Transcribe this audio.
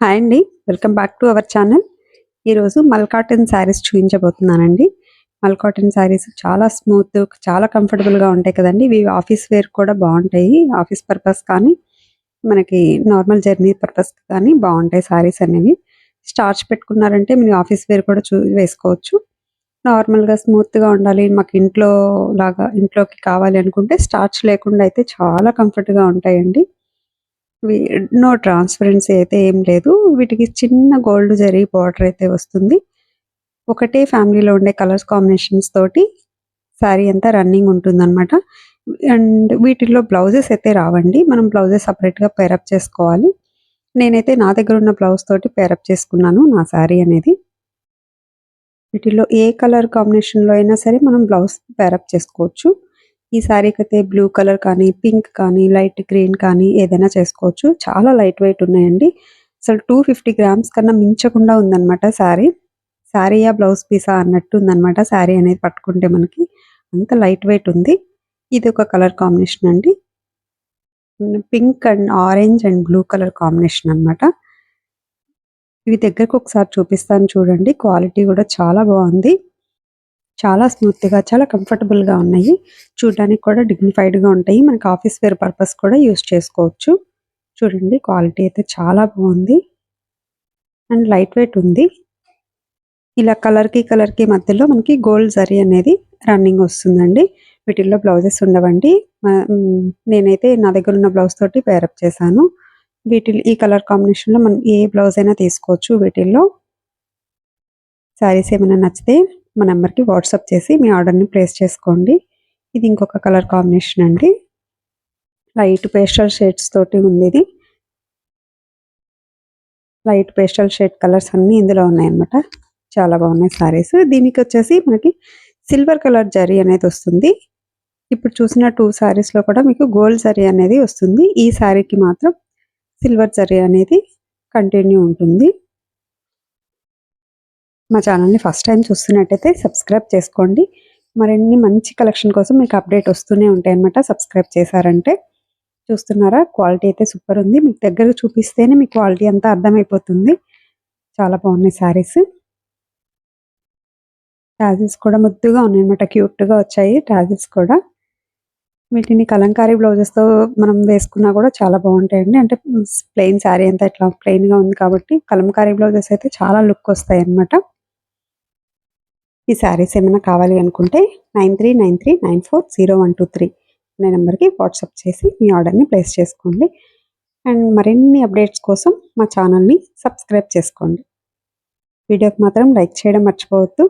Hi అండి. Welcome back to our channel ఈరోజు mulcotton saris చూపించబోతున్నానండి. మల్కాటన్ శారీస్ చాలా స్మూత్ చాలా కంఫర్టబుల్గా ఉంటాయి కదండి. ఇవి ఆఫీస్ వేర్ కూడా బాగుంటాయి. ఆఫీస్ పర్పస్ కానీ మనకి నార్మల్ జర్నీ పర్పస్ కానీ బాగుంటాయి శారీస్ అనేవి. స్టార్చ్ పెట్టుకున్నారంటే మీరు ఆఫీస్ వేర్ కూడా చూ వేసుకోవచ్చు. నార్మల్గా స్మూత్గా ఉండాలి. మాకు ఇంట్లో లాగా ఇంట్లోకి కావాలి అనుకుంటే స్టార్చ్ లేకుండా అయితే చాలా కంఫర్ట్గా ఉంటాయండి. నో ట్రాన్స్పరెన్సీ అయితే ఏం లేదు. వీటికి చిన్న గోల్డ్ జరీ బార్డర్ అయితే వస్తుంది. ఒకటే ఫ్యామిలీలో ఉండే కలర్స్ కాంబినేషన్స్ తోటి శారీ అంతా రన్నింగ్ ఉంటుందన్నమాట. అండ్ వీటిల్లో బ్లౌజెస్ అయితే రావండి. మనం బ్లౌజెస్ సపరేట్గా పేరప్ చేసుకోవాలి. నేనైతే నా దగ్గర ఉన్న బ్లౌజ్ తోటి పేరప్ చేసుకున్నాను నా శారీ అనేది. వీటిల్లో ఏ కలర్ కాంబినేషన్లో అయినా సరే మనం బ్లౌజ్ పేరప్ చేసుకోవచ్చు. ఈ శారీకి అయితే బ్లూ కలర్ కానీ పింక్ కానీ లైట్ గ్రీన్ కానీ ఏదైనా చేసుకోవచ్చు. చాలా లైట్ వెయిట్ ఉన్నాయండి. అసలు టూ ఫిఫ్టీ గ్రామ్స్ కన్నా మించకుండా ఉందన్నమాట శారీ శారీయా బ్లౌజ్ పీసా అన్నట్టు ఉందన్నమాట శారీ అనేది పట్టుకుంటే మనకి. అంత లైట్ వెయిట్ ఉంది. ఇది ఒక కలర్ కాంబినేషన్ అండి. Pink and orange and blue colour combination అన్నమాట. ఇవి దగ్గరకు ఒకసారి చూపిస్తాను చూడండి. క్వాలిటీ కూడా చాలా బాగుంది. చాలా స్మూత్గా చాలా కంఫర్టబుల్గా ఉన్నాయి. చూడడానికి కూడా డిగ్నిఫైడ్గా ఉంటాయి. మనకి ఆఫీస్ వేర్ పర్పస్ కూడా యూస్ చేసుకోవచ్చు. చూడండి క్వాలిటీ అయితే చాలా బాగుంది. అండ్ లైట్ వెయిట్ ఉంది. ఇలా కలర్కి కలర్కి మధ్యలో మనకి గోల్డ్ జరీ అనేది రన్నింగ్ వస్తుందండి. వీటిల్లో బ్లౌజెస్ ఉండవండి. నేనైతే నా దగ్గర ఉన్న బ్లౌజ్ తోటి పేరప్ చేశాను. వీటిలో ఈ కలర్ కాంబినేషన్లో మనం ఏ బ్లౌజ్ అయినా తీసుకోవచ్చు వీటిల్లో. శారీస్ ఏమైనా నచ్చితే మా నెంబర్కి వాట్సాప్ చేసి మీ ఆర్డర్ని ప్లేస్ చేసుకోండి. ఇది ఇంకొక కలర్ కాంబినేషన్ అండి. లైట్ పేస్టల్ షేడ్స్ తోటి ఉంది ఇది లైట్ పేస్టల్ షేడ్ కలర్స్ అన్నీ ఇందులో ఉన్నాయన్నమాట. చాలా బాగున్నాయి సారీస్. దీనికి వచ్చేసి మనకి సిల్వర్ కలర్ జరీ అనేది వస్తుంది. ఇప్పుడు చూసిన టూ శారీస్లో కూడా మీకు గోల్డ్ జరీ అనేది వస్తుంది. ఈ శారీకి మాత్రం సిల్వర్ జరీ అనేది కంటిన్యూ ఉంటుంది. మా ఛానల్ని ఫస్ట్ టైం చూస్తున్నట్టయితే సబ్స్క్రైబ్ చేసుకోండి. మరిన్ని మంచి కలెక్షన్ కోసం మీకు అప్డేట్ వస్తూనే ఉంటాయి అనమాట సబ్స్క్రైబ్ చేశారంటే చూస్తున్నారా? క్వాలిటీ అయితే సూపర్ ఉంది. మీకు దగ్గర చూపిస్తేనే మీ క్వాలిటీ అంతా అర్థమైపోతుంది. చాలా బాగున్నాయి శారీస్. టాజిల్స్ కూడా ముద్దుగా ఉన్నాయి అనమాట క్యూట్గా వచ్చాయి ట్రాజెస్ కూడా. వీటిని కలంకారీ బ్లౌజెస్తో మనం వేసుకున్నా కూడా చాలా బాగుంటాయండి. అంటే ప్లెయిన్ శారీ అంతా ఇట్లా ప్లెయిన్గా ఉంది కాబట్టి కలంకారీ బ్లౌజెస్ అయితే చాలా లుక్ వస్తాయి అన్నమాట ఈ శారీస్ ఏమైనా కావాలి అనుకుంటే nine three nine three nine four zero one two three అనే నెంబర్కి వాట్సాప్ చేసి మీ ఆర్డర్ని ప్లేస్ చేసుకోండి. అండ్ మరిన్ని అప్డేట్స్ కోసం మా ఛానల్ని సబ్స్క్రైబ్ చేసుకోండి. వీడియోకి మాత్రం లైక్ చేయడం మర్చిపోవద్దు.